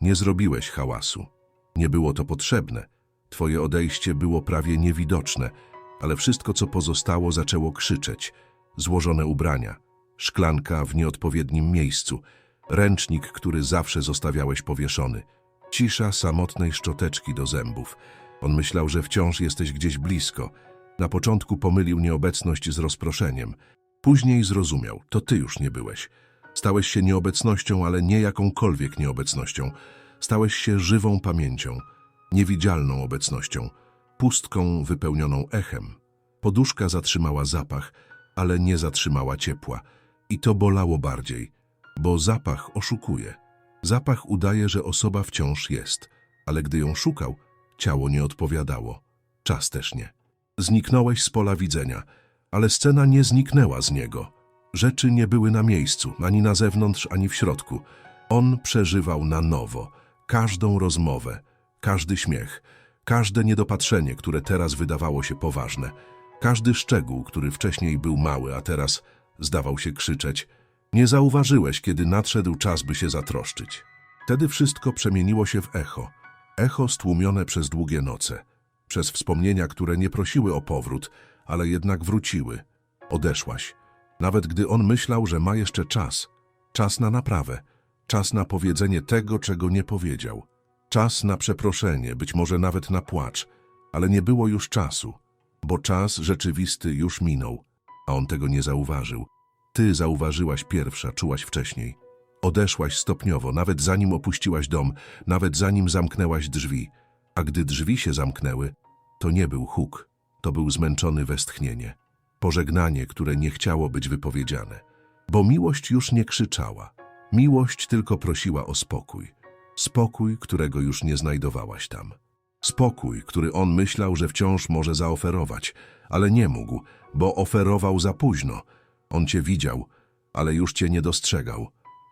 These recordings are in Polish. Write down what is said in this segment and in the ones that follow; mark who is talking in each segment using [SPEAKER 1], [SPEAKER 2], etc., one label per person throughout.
[SPEAKER 1] Nie zrobiłeś hałasu. Nie było to potrzebne. Twoje odejście było prawie niewidoczne, ale wszystko, co pozostało, zaczęło krzyczeć. Złożone ubrania, szklanka w nieodpowiednim miejscu, ręcznik, który zawsze zostawiałeś powieszony, cisza samotnej szczoteczki do zębów. On myślał, że wciąż jesteś gdzieś blisko. Na początku pomylił nieobecność z rozproszeniem. Później zrozumiał, to ty już nie byłeś. Stałeś się nieobecnością, ale nie jakąkolwiek nieobecnością. Stałeś się żywą pamięcią, niewidzialną obecnością, pustką wypełnioną echem. Poduszka zatrzymała zapach, ale nie zatrzymała ciepła. I to bolało bardziej, bo zapach oszukuje. Zapach udaje, że osoba wciąż jest, ale gdy ją szukał, ciało nie odpowiadało. Czas też nie. Zniknąłeś z pola widzenia, ale scena nie zniknęła z niego. Rzeczy nie były na miejscu, ani na zewnątrz, ani w środku. On przeżywał na nowo każdą rozmowę, każdy śmiech, każde niedopatrzenie, które teraz wydawało się poważne, każdy szczegół, który wcześniej był mały, a teraz zdawał się krzyczeć. Nie zauważyłeś, kiedy nadszedł czas, by się zatroszczyć. Wtedy wszystko przemieniło się w echo. Echo stłumione przez długie noce, przez wspomnienia, które nie prosiły o powrót, ale jednak wróciły. Odeszłaś. Nawet gdy on myślał, że ma jeszcze czas. Czas na naprawę. Czas na powiedzenie tego, czego nie powiedział. Czas na przeproszenie, być może nawet na płacz. Ale nie było już czasu, bo czas rzeczywisty już minął, a on tego nie zauważył. Ty zauważyłaś pierwsza, czułaś wcześniej. Odeszłaś stopniowo, nawet zanim opuściłaś dom, nawet zanim zamknęłaś drzwi. A gdy drzwi się zamknęły, to nie był huk, to był zmęczony westchnienie. Pożegnanie, które nie chciało być wypowiedziane. Bo miłość już nie krzyczała. Miłość tylko prosiła o spokój. Spokój, którego już nie znajdowałaś tam. Spokój, który on myślał, że wciąż może zaoferować, ale nie mógł, bo oferował za późno. On cię widział, ale już cię nie dostrzegał.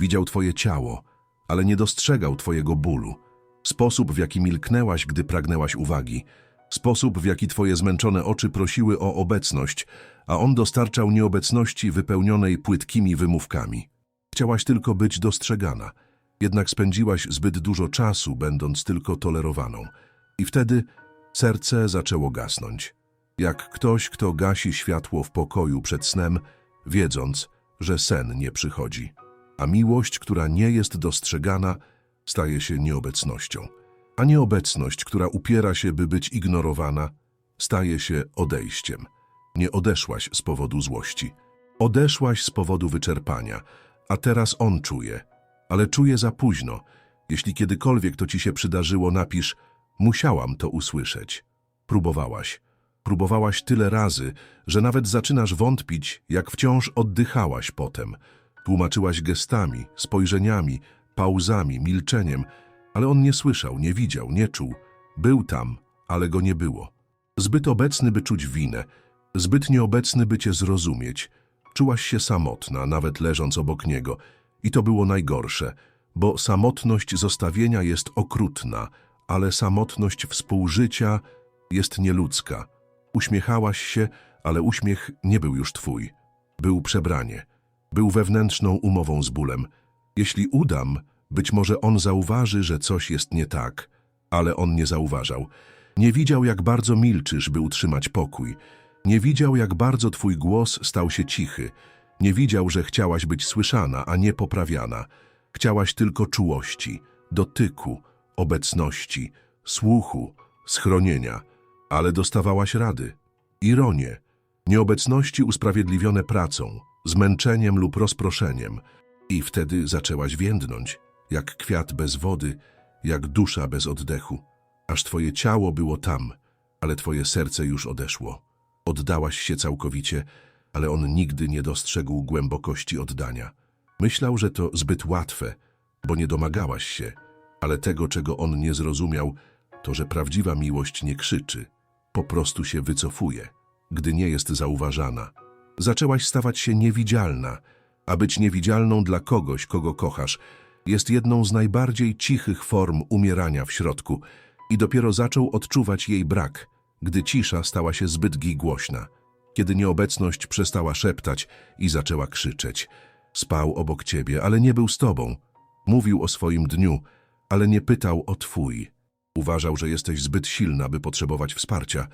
[SPEAKER 1] Widział twoje ciało, ale nie dostrzegał twojego bólu. Sposób, w jaki milknęłaś, gdy pragnęłaś uwagi. Sposób, w jaki twoje zmęczone oczy prosiły o obecność, a on dostarczał nieobecności wypełnionej płytkimi wymówkami. Chciałaś tylko być dostrzegana, jednak spędziłaś zbyt dużo czasu, będąc tylko tolerowaną. I wtedy serce zaczęło gasnąć. Jak ktoś, kto gasi światło w pokoju przed snem, wiedząc, że sen nie przychodzi. A miłość, która nie jest dostrzegana, staje się nieobecnością. A nieobecność, która upiera się, by być ignorowana, staje się odejściem. Nie odeszłaś z powodu złości. Odeszłaś z powodu wyczerpania, a teraz on czuje. Ale czuje za późno. Jeśli kiedykolwiek to ci się przydarzyło, napisz musiałam to usłyszeć. Próbowałaś. Próbowałaś tyle razy, że nawet zaczynasz wątpić, jak wciąż oddychałaś potem. Tłumaczyłaś gestami, spojrzeniami, pauzami, milczeniem, ale on nie słyszał, nie widział, nie czuł. Był tam, ale go nie było. Zbyt obecny, by czuć winę, zbyt nieobecny, by cię zrozumieć. Czułaś się samotna, nawet leżąc obok niego. I to było najgorsze, bo samotność zostawienia jest okrutna, ale samotność współżycia jest nieludzka. Uśmiechałaś się, ale uśmiech nie był już twój. Był przebranie. Był wewnętrzną umową z bólem. Jeśli udam, być może on zauważy, że coś jest nie tak, ale on nie zauważał. Nie widział, jak bardzo milczysz, by utrzymać pokój. Nie widział, jak bardzo twój głos stał się cichy. Nie widział, że chciałaś być słyszana, a nie poprawiana. Chciałaś tylko czułości, dotyku, obecności, słuchu, schronienia, ale dostawałaś rady. Ironię, nieobecności usprawiedliwione pracą, zmęczeniem lub rozproszeniem. I wtedy zaczęłaś więdnąć, jak kwiat bez wody, jak dusza bez oddechu. Aż twoje ciało było tam, ale twoje serce już odeszło. Oddałaś się całkowicie, ale on nigdy nie dostrzegł głębokości oddania. Myślał, że to zbyt łatwe, bo nie domagałaś się, ale tego, czego on nie zrozumiał, to, że prawdziwa miłość nie krzyczy, po prostu się wycofuje, gdy nie jest zauważana. Zaczęłaś stawać się niewidzialna, a być niewidzialną dla kogoś, kogo kochasz, jest jedną z najbardziej cichych form umierania w środku i dopiero zaczął odczuwać jej brak, gdy cisza stała się zbyt głośna, kiedy nieobecność przestała szeptać i zaczęła krzyczeć. Spał obok ciebie, ale nie był z tobą. Mówił o swoim dniu, ale nie pytał o twój. Uważał, że jesteś zbyt silna, by potrzebować wsparcia,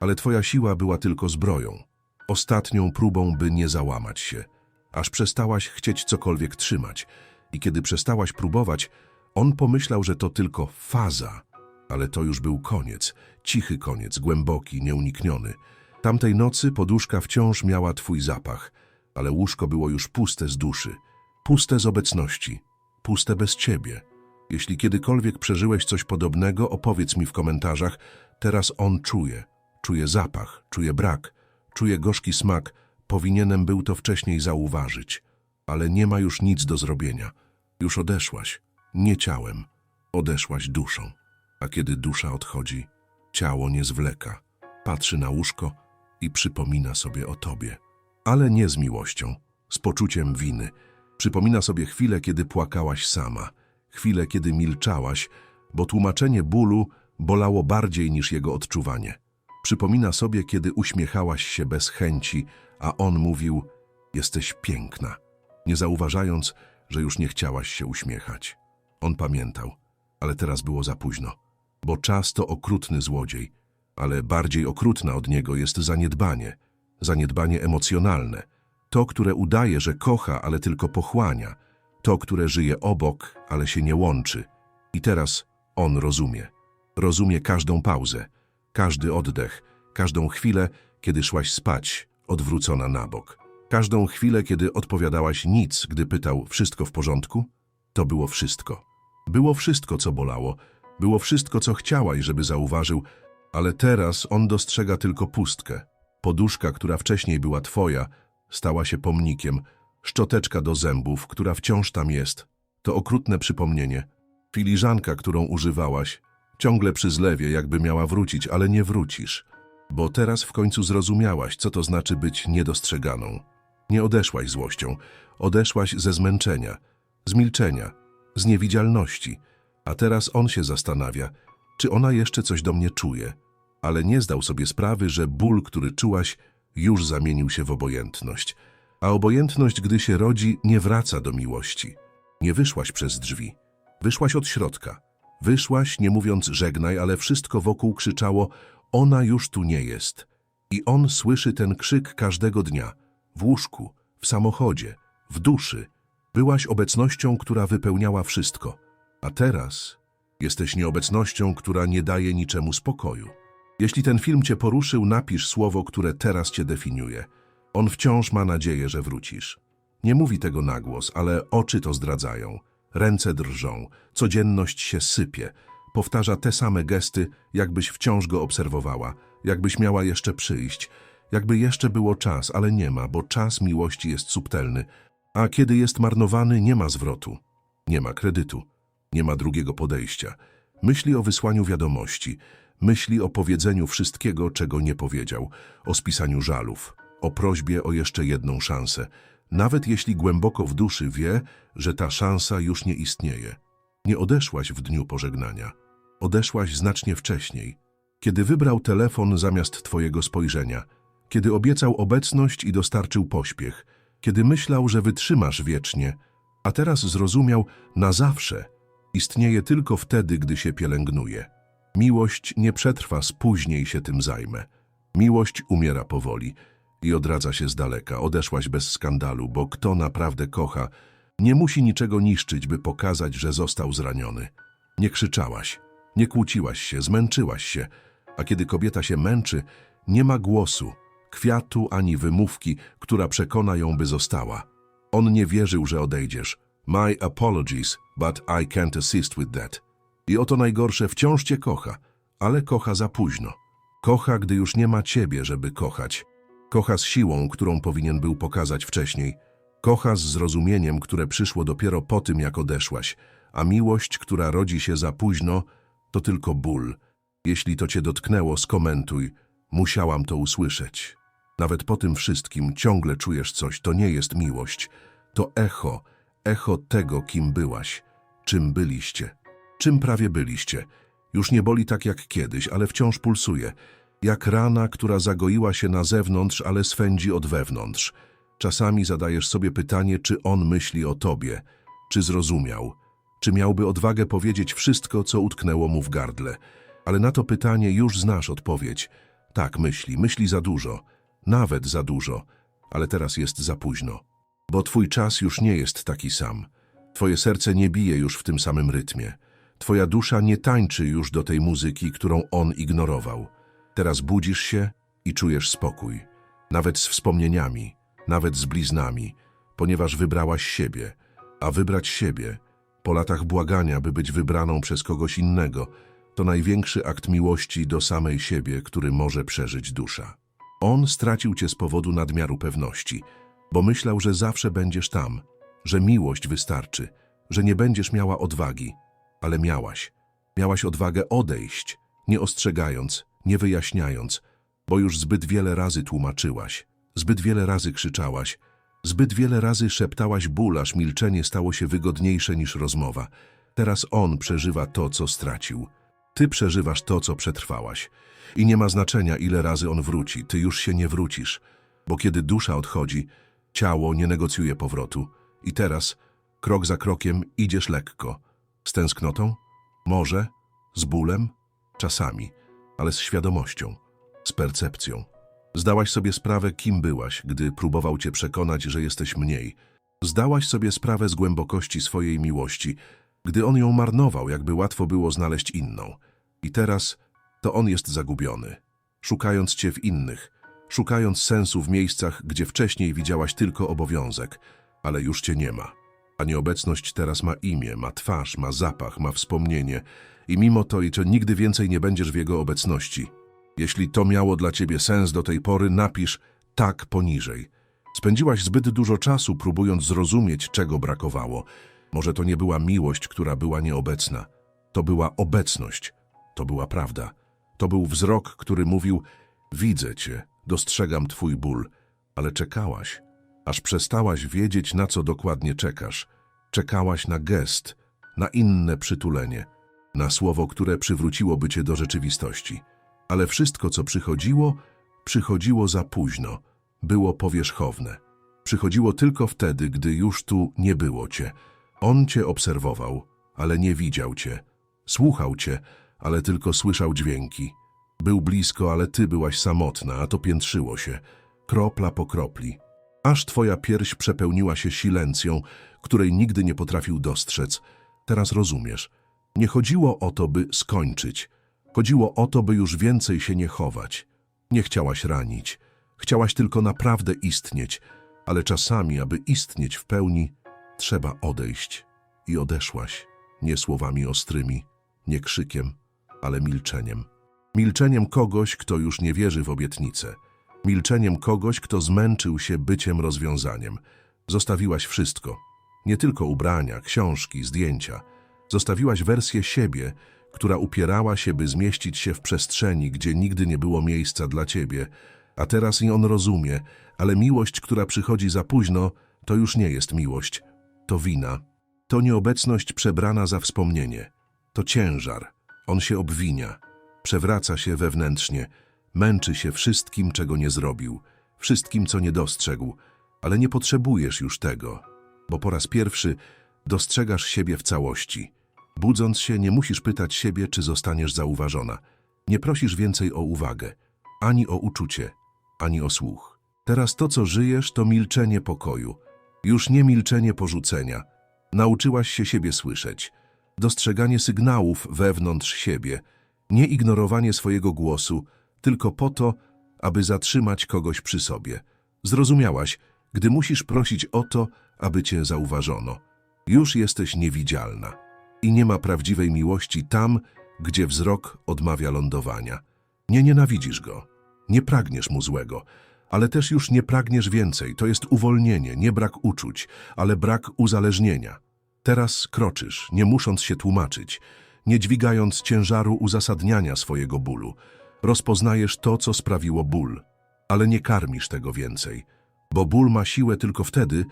[SPEAKER 1] ale twoja siła była tylko zbroją. Ostatnią próbą, by nie załamać się, aż przestałaś chcieć cokolwiek trzymać. I kiedy przestałaś próbować, on pomyślał, że to tylko faza, ale to już był koniec, cichy koniec, głęboki, nieunikniony. Tamtej nocy poduszka wciąż miała twój zapach, ale łóżko było już puste z duszy, puste z obecności, puste bez ciebie. Jeśli kiedykolwiek przeżyłeś coś podobnego, opowiedz mi w komentarzach. Teraz on czuje, czuje zapach, czuje brak, czuje gorzki smak. Powinienem był to wcześniej zauważyć, ale nie ma już nic do zrobienia. Już odeszłaś, nie ciałem, odeszłaś duszą. A kiedy dusza odchodzi, ciało nie zwleka, patrzy na łóżko i przypomina sobie o tobie. Ale nie z miłością, z poczuciem winy. Przypomina sobie chwilę, kiedy płakałaś sama, chwilę, kiedy milczałaś, bo tłumaczenie bólu bolało bardziej niż jego odczuwanie. Przypomina sobie, kiedy uśmiechałaś się bez chęci, a on mówił: Jesteś piękna, nie zauważając, że już nie chciałaś się uśmiechać. On pamiętał, ale teraz było za późno, bo czas to okrutny złodziej, ale bardziej okrutna od niego jest zaniedbanie, zaniedbanie emocjonalne, to, które udaje, że kocha, ale tylko pochłania, to, które żyje obok, ale się nie łączy. I teraz on rozumie. Rozumie każdą pauzę, każdy oddech, każdą chwilę, kiedy szłaś spać, odwrócona na bok. Każdą chwilę, kiedy odpowiadałaś nic, gdy pytał wszystko w porządku? To było wszystko. Było wszystko, co bolało. Było wszystko, co chciałaś, żeby zauważył, ale teraz on dostrzega tylko pustkę. Poduszka, która wcześniej była twoja, stała się pomnikiem. Szczoteczka do zębów, która wciąż tam jest. To okrutne przypomnienie. Filiżanka, którą używałaś, ciągle przy zlewie, jakby miała wrócić, ale nie wrócisz. Bo teraz w końcu zrozumiałaś, co to znaczy być niedostrzeganą. Nie odeszłaś złością, odeszłaś ze zmęczenia, z milczenia, z niewidzialności. A teraz on się zastanawia, czy ona jeszcze coś do mnie czuje. Ale nie zdał sobie sprawy, że ból, który czułaś, już zamienił się w obojętność. A obojętność, gdy się rodzi, nie wraca do miłości. Nie wyszłaś przez drzwi. Wyszłaś od środka. Wyszłaś, nie mówiąc żegnaj, ale wszystko wokół krzyczało ona już tu nie jest. I on słyszy ten krzyk każdego dnia. W łóżku, w samochodzie, w duszy. Byłaś obecnością, która wypełniała wszystko. A teraz jesteś nieobecnością, która nie daje niczemu spokoju. Jeśli ten film cię poruszył, napisz słowo, które teraz cię definiuje. On wciąż ma nadzieję, że wrócisz. Nie mówi tego na głos, ale oczy to zdradzają. Ręce drżą, codzienność się sypie. Powtarza te same gesty, jakbyś wciąż go obserwowała, jakbyś miała jeszcze przyjść, jakby jeszcze było czas, ale nie ma, bo czas miłości jest subtelny, a kiedy jest marnowany, nie ma zwrotu, nie ma kredytu, nie ma drugiego podejścia. Myśli o wysłaniu wiadomości, myśli o powiedzeniu wszystkiego, czego nie powiedział, o spisaniu żalów, o prośbie o jeszcze jedną szansę, nawet jeśli głęboko w duszy wie, że ta szansa już nie istnieje. Nie odeszłaś w dniu pożegnania. Odeszłaś znacznie wcześniej, kiedy wybrał telefon zamiast twojego spojrzenia, kiedy obiecał obecność i dostarczył pośpiech, kiedy myślał, że wytrzymasz wiecznie, a teraz zrozumiał na zawsze. Istnieje tylko wtedy, gdy się pielęgnuje. Miłość nie przetrwa, spóźniej się tym zajmę. Miłość umiera powoli i odradza się z daleka. Odeszłaś bez skandalu, bo kto naprawdę kocha, nie musi niczego niszczyć, by pokazać, że został zraniony. Nie krzyczałaś, nie kłóciłaś się, zmęczyłaś się, a kiedy kobieta się męczy, nie ma głosu, kwiatu ani wymówki, która przekona ją, by została. On nie wierzył, że odejdziesz. My apologies, but I can't assist with that. I oto najgorsze, wciąż cię kocha, ale kocha za późno. Kocha, gdy już nie ma ciebie, żeby kochać. Kocha z siłą, którą powinien był pokazać wcześniej. Kocha z zrozumieniem, które przyszło dopiero po tym, jak odeszłaś. A miłość, która rodzi się za późno, to tylko ból. Jeśli to cię dotknęło, skomentuj. Musiałam to usłyszeć. Nawet po tym wszystkim ciągle czujesz coś. To nie jest miłość. To echo, echo tego, kim byłaś, czym byliście, czym prawie byliście. Już nie boli tak jak kiedyś, ale wciąż pulsuje. Jak rana, która zagoiła się na zewnątrz, ale swędzi od wewnątrz. Czasami zadajesz sobie pytanie, czy on myśli o tobie, czy zrozumiał, Czy miałby odwagę powiedzieć wszystko, co utknęło mu w gardle? Ale na to pytanie już znasz odpowiedź. Tak, myśli, myśli za dużo, nawet za dużo, ale teraz jest za późno. Bo twój czas już nie jest taki sam. Twoje serce nie bije już w tym samym rytmie. Twoja dusza nie tańczy już do tej muzyki, którą on ignorował. Teraz budzisz się i czujesz spokój. Nawet z wspomnieniami, nawet z bliznami, ponieważ wybrałaś siebie. A wybrać siebie, po latach błagania, by być wybraną przez kogoś innego, to największy akt miłości do samej siebie, który może przeżyć dusza. On stracił cię z powodu nadmiaru pewności, bo myślał, że zawsze będziesz tam, że miłość wystarczy, że nie będziesz miała odwagi, ale miałaś. Miałaś odwagę odejść, nie ostrzegając, nie wyjaśniając, bo już zbyt wiele razy tłumaczyłaś, zbyt wiele razy krzyczałaś, zbyt wiele razy szeptałaś ból, aż milczenie stało się wygodniejsze niż rozmowa. Teraz on przeżywa to, co stracił. Ty przeżywasz to, co przetrwałaś. I nie ma znaczenia, ile razy on wróci, ty już się nie wrócisz, bo kiedy dusza odchodzi, ciało nie negocjuje powrotu. I teraz, krok za krokiem, idziesz lekko. Z tęsknotą? Może? Z bólem? Czasami, ale z świadomością, z percepcją. Zdałaś sobie sprawę, kim byłaś, gdy próbował cię przekonać, że jesteś mniej. Zdałaś sobie sprawę z głębokości swojej miłości, gdy on ją marnował, jakby łatwo było znaleźć inną. I teraz to on jest zagubiony, szukając cię w innych, szukając sensu w miejscach, gdzie wcześniej widziałaś tylko obowiązek, ale już cię nie ma. A nieobecność teraz ma imię, ma twarz, ma zapach, ma wspomnienie i mimo to i to nigdy więcej nie będziesz w jego obecności. Jeśli to miało dla ciebie sens do tej pory, napisz tak poniżej. Spędziłaś zbyt dużo czasu próbując zrozumieć, czego brakowało. Może to nie była miłość, która była nieobecna. To była obecność. To była prawda. To był wzrok, który mówił: Widzę cię, dostrzegam twój ból, ale czekałaś, aż przestałaś wiedzieć, na co dokładnie czekasz. Czekałaś na gest, na inne przytulenie, na słowo, które przywróciłoby cię do rzeczywistości. Ale wszystko, co przychodziło, przychodziło za późno, było powierzchowne. Przychodziło tylko wtedy, gdy już tu nie było cię. On cię obserwował, ale nie widział cię. Słuchał cię, ale tylko słyszał dźwięki. Był blisko, ale ty byłaś samotna, a to piętrzyło się, kropla po kropli. Aż twoja pierś przepełniła się silencją, której nigdy nie potrafił dostrzec. Teraz rozumiesz. Nie chodziło o to, by skończyć. Chodziło o to, by już więcej się nie chować. Nie chciałaś ranić. Chciałaś tylko naprawdę istnieć, ale czasami, aby istnieć w pełni, trzeba odejść. I odeszłaś, nie słowami ostrymi, nie krzykiem, ale milczeniem. Milczeniem kogoś, kto już nie wierzy w obietnicę. Milczeniem kogoś, kto zmęczył się byciem rozwiązaniem. Zostawiłaś wszystko. Nie tylko ubrania, książki, zdjęcia. Zostawiłaś wersję siebie, która upierała się, by zmieścić się w przestrzeni, gdzie nigdy nie było miejsca dla ciebie. A teraz i on rozumie, ale miłość, która przychodzi za późno, to już nie jest miłość. To wina. To nieobecność przebrana za wspomnienie. To ciężar. On się obwinia. Przewraca się wewnętrznie. Męczy się wszystkim, czego nie zrobił. Wszystkim, co nie dostrzegł. Ale nie potrzebujesz już tego. Bo po raz pierwszy dostrzegasz siebie w całości. Budząc się, nie musisz pytać siebie, czy zostaniesz zauważona. Nie prosisz więcej o uwagę, ani o uczucie, ani o słuch. Teraz to, co żyjesz, to milczenie pokoju. Już nie milczenie porzucenia. Nauczyłaś się siebie słyszeć. Dostrzeganie sygnałów wewnątrz siebie. Nie ignorowanie swojego głosu, tylko po to, aby zatrzymać kogoś przy sobie. Zrozumiałaś, gdy musisz prosić o to, aby cię zauważono. Już jesteś niewidzialna i nie ma prawdziwej miłości tam, gdzie wzrok odmawia lądowania. Nie nienawidzisz go, nie pragniesz mu złego, ale też już nie pragniesz więcej. To jest uwolnienie, nie brak uczuć, ale brak uzależnienia. Teraz kroczysz, nie musząc się tłumaczyć, nie dźwigając ciężaru uzasadniania swojego bólu. Rozpoznajesz to, co sprawiło ból, ale nie karmisz tego więcej, bo ból ma siłę tylko wtedy,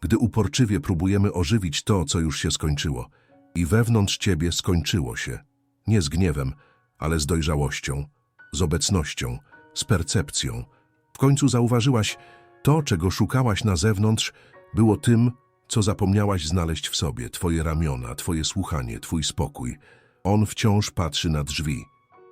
[SPEAKER 1] gdy uporczywie próbujemy ożywić to, co już się skończyło. I wewnątrz ciebie skończyło się. Nie z gniewem, ale z dojrzałością, z obecnością, z percepcją. W końcu zauważyłaś, to, czego szukałaś na zewnątrz, było tym, co zapomniałaś znaleźć w sobie, twoje ramiona, twoje słuchanie, twój spokój. On wciąż patrzy na drzwi,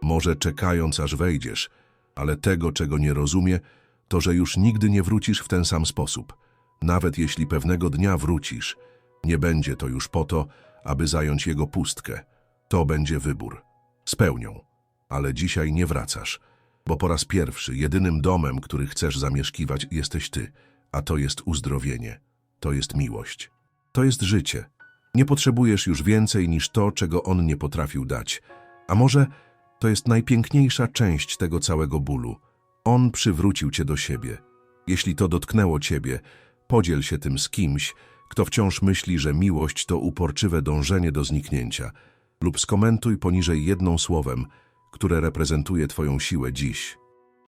[SPEAKER 1] może czekając, aż wejdziesz, ale tego, czego nie rozumie, to, że już nigdy nie wrócisz w ten sam sposób. Nawet jeśli pewnego dnia wrócisz, nie będzie to już po to, aby zająć jego pustkę. To będzie wybór. Spełnią. Ale dzisiaj nie wracasz, bo po raz pierwszy jedynym domem, który chcesz zamieszkiwać, jesteś ty, a to jest uzdrowienie, to jest miłość, to jest życie. Nie potrzebujesz już więcej niż to, czego on nie potrafił dać. A może to jest najpiękniejsza część tego całego bólu. On przywrócił cię do siebie. Jeśli to dotknęło ciebie, podziel się tym z kimś, kto wciąż myśli, że miłość to uporczywe dążenie do zniknięcia, lub skomentuj poniżej jedną słowem, które reprezentuje twoją siłę dziś.